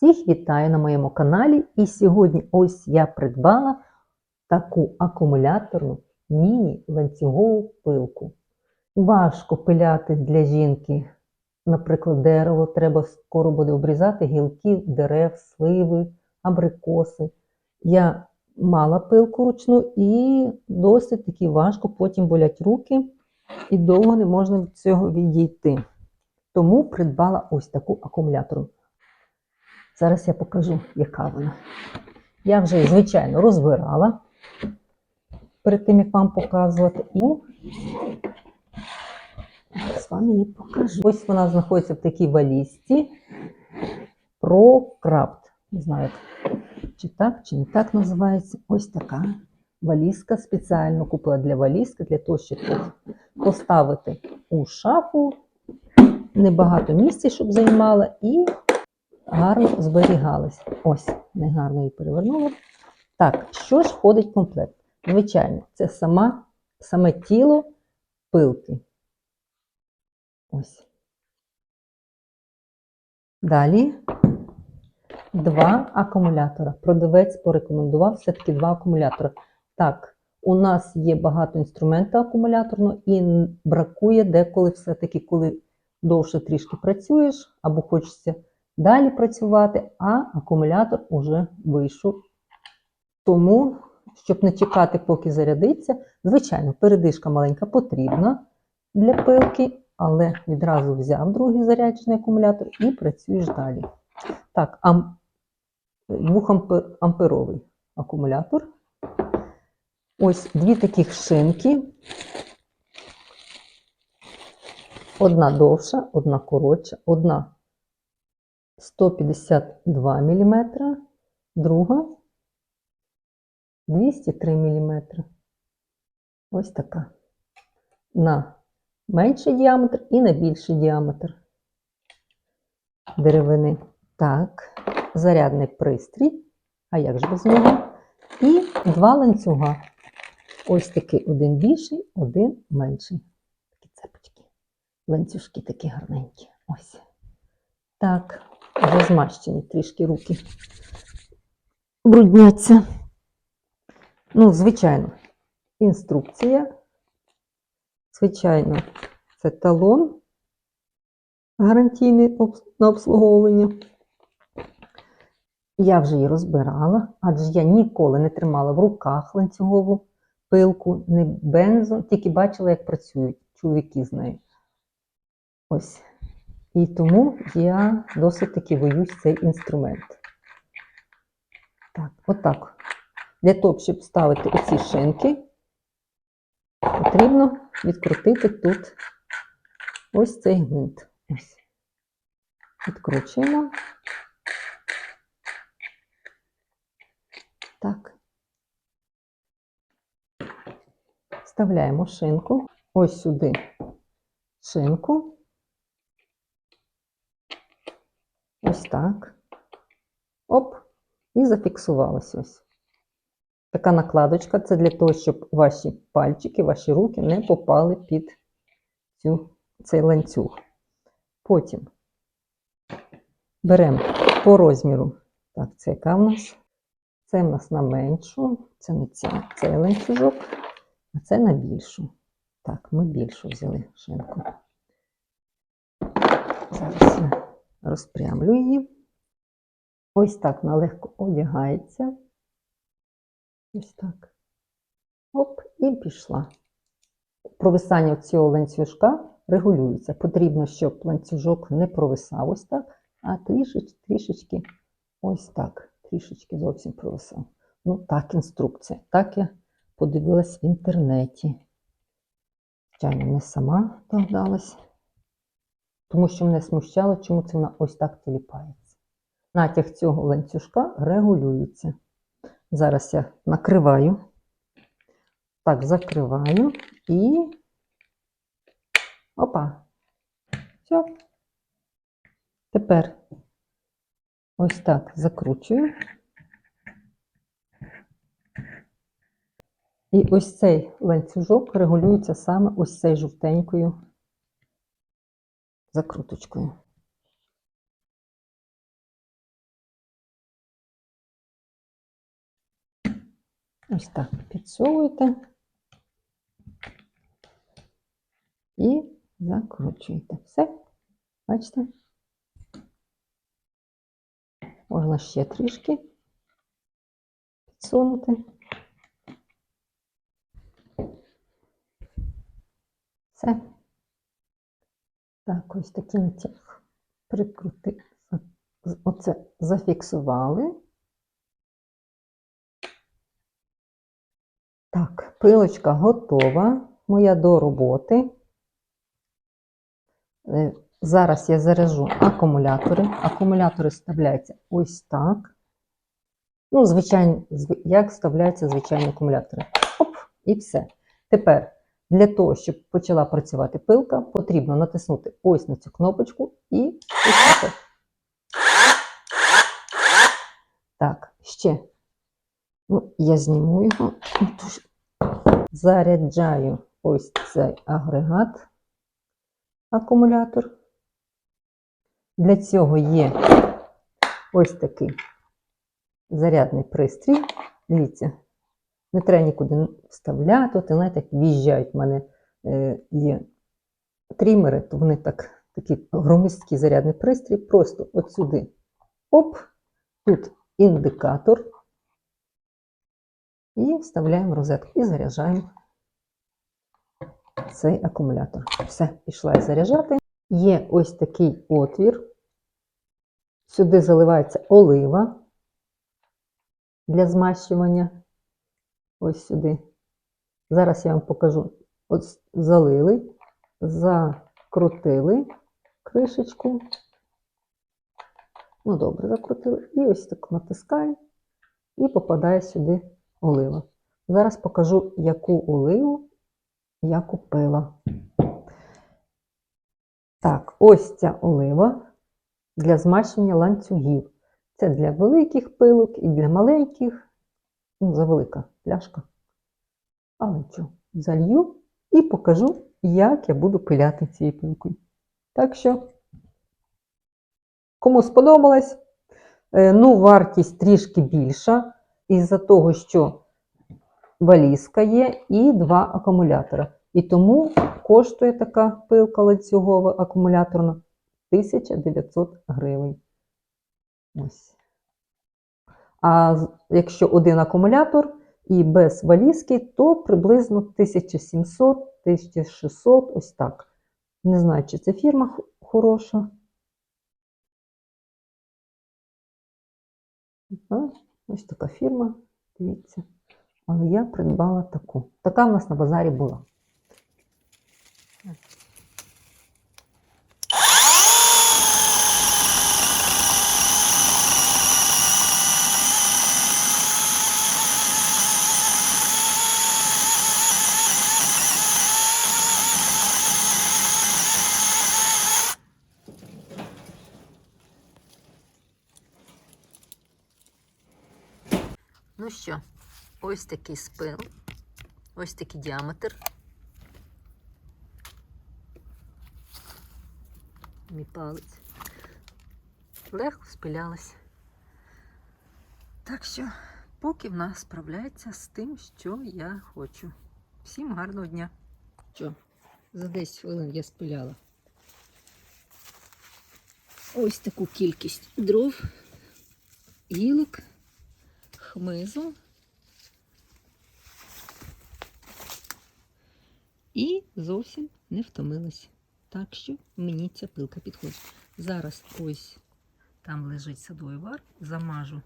Всіх вітаю на моєму каналі. І сьогодні ось я придбала таку акумуляторну міні-ланцюгову пилку. Важко пиляти для жінки. Наприклад, дерево треба скоро буде обрізати гілки дерев, сливи, абрикоси. Я мала пилку ручну і досить таки важко, потім болять руки, і довго не можна від цього відійти. Тому придбала ось таку акумуляторну. Зараз я покажу, яка вона. Я вже, звичайно, розбирала перед тим, як вам показувати. І зараз вам її покажу. Ось вона знаходиться в такій валізці ProCraft. Не знаю, чи так, чи не так називається. Ось така валізка. Спеціально купила для валізки, для того, щоб поставити у шафу. Небагато місця, щоб займала, і гарно зберігалась. Ось, негарно її перевернула. Так, що ж входить в комплект? Звичайно, це сама, саме тіло пилки. Ось. Далі два акумулятора. Продавець порекомендував все-таки два акумулятора. Так, у нас є багато інструменту акумуляторного і бракує деколи все-таки, коли довше трішки працюєш або хочеться далі працювати, а акумулятор уже вийшов. Тому, щоб не чекати, поки зарядиться, звичайно, передишка маленька потрібна для пилки, але відразу взяв другий заряджений акумулятор і працюєш далі. Так, ам... 2-амперовий акумулятор. Ось дві таких шинки. Одна довша, одна коротша, одна 152 мм, друга 203 мм. Ось така. На менший діаметр і на більший діаметр деревини. Так, зарядний пристрій, а як ж без нього? І два ланцюга. Ось такий один більший, один менший. Такі цепочки. Ланцюжки такі гарненькі. Ось. Так, вже змащені трішки руки. Брудняться. Ну, звичайно, інструкція. Звичайно, це талон гарантійний на обслуговування. Я вже її розбирала, адже я ніколи не тримала в руках ланцюгову пилку, не бензо, тільки бачила, як працюють чоловіки з нею. Ось. І тому я досить таки боюсь цей інструмент. Так, отак. Для того, щоб ставити оці шинки, потрібно відкрутити тут ось цей гвинт. Відкручуємо. Так. Вставляємо шинку. Ось сюди шинку. Ось так. Оп, і зафіксувалось ось. Така накладочка це для того, щоб ваші пальчики, ваші руки не попали під цю, цей ланцюг. Потім беремо по розміру. Так, це яка в нас? Це в нас на меншу, це не ця, цей ланцюжок, а це на більшу. Так, ми більшу взяли шинку. Зараз я розпрямлю її. Ось так вона легко одягається. Ось так. Оп, і пішла. Провисання цього ланцюжка регулюється. Потрібно, щоб ланцюжок не провисав ось так, а трішечки, трішечки ось так. Трішечки зовсім провисав. Ну, так, інструкція. Так я подивилась в інтернеті. Звичайно, не сама догадалась тому що мене смущало, чому це вона ось так тіліпається. Натяг цього ланцюжка регулюється. Зараз я накриваю, так, закриваю і опа. Все. Тепер ось так закручую. І ось цей ланцюжок регулюється саме ось цей жовтенькою закруточкою. Ось так підсовуєте і закручуєте. Все, бачите? Можна ще трішки підсунути. Все. Так, ось такий натяг. Прикрути. Оце зафіксували. Так, пилочка готова. Моя до роботи. Е, Зараз я заряжу акумулятори. Акумулятори вставляються ось так. Ну, звичайно, як вставляються звичайні акумулятори. Оп, і все. Тепер для того, щоб почала працювати пилка, потрібно натиснути ось на цю кнопочку і ось так. ще. Ну, я зніму його. Заряджаю ось цей агрегат, акумулятор. Для цього є ось такий зарядний пристрій. Дивіться, не треба нікуди вставляти. От, знаєте, як в'їжджають в мене е, є трімери, то вони так, такий громісткий зарядний пристрій. Просто от сюди. Оп, тут індикатор. І вставляємо розетку і заряджаємо цей акумулятор. Все, пішла я заряджати. Є ось такий отвір. Сюди заливається олива для змащування. Ось сюди. Зараз я вам покажу. От залили, закрутили кришечку. Ну, добре, закрутили. І ось так натискаємо, і попадає сюди олива. Зараз покажу, яку оливу я купила. Так, ось ця олива для змащення ланцюгів. Це для великих пилок і для маленьких. Ну, завелика пляшка. Але що, залью і покажу, як я буду пиляти цією пилкою. Так що, кому сподобалось, е, ну, вартість трішки більша, із-за того, що валізка є і два акумулятора. І тому коштує така пилка ланцюгова акумуляторна 1900 гривень. Ось. А якщо один акумулятор і без валізки, то приблизно 1700-1600, ось так. Не знаю, чи це фірма хороша. Ось така фірма, дивіться. Але я придбала таку. Така в нас на базарі була. Що, ось такий спил, ось такий діаметр. Мій палець. Легко спилялась. Так що, поки в нас справляється з тим, що я хочу. Всім гарного дня. Що, за 10 хвилин я спиляла. Ось таку кількість дров, гілок, хмизу. І зовсім не втомилась. Так що мені ця пилка підходить. Зараз ось там лежить садовий вар, замажу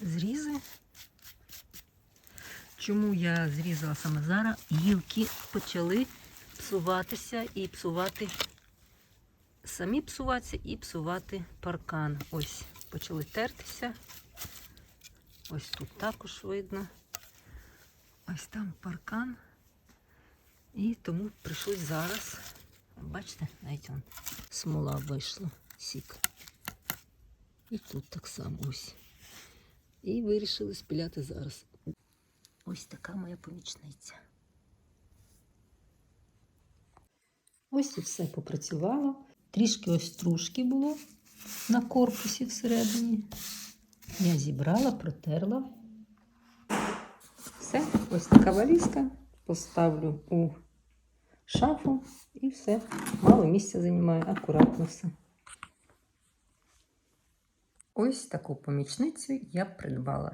зрізи. Чому я зрізала саме зараз? Гілки почали псуватися і псувати, самі псуватися і псувати паркан. Ось почали тертися. Ось тут також видно. Ось там паркан. І тому прийшлось зараз. Бачите, навіть он смола вийшла, сік. І тут так само ось. І вирішили спіляти зараз. Ось така моя помічниця. Ось і все попрацювало. Трішки ось стружки було на корпусі всередині. Я зібрала, протерла. Все, ось така валізка. Поставлю у шафу і все. Мало місця займає, акуратно все. Ось таку помічницю я придбала.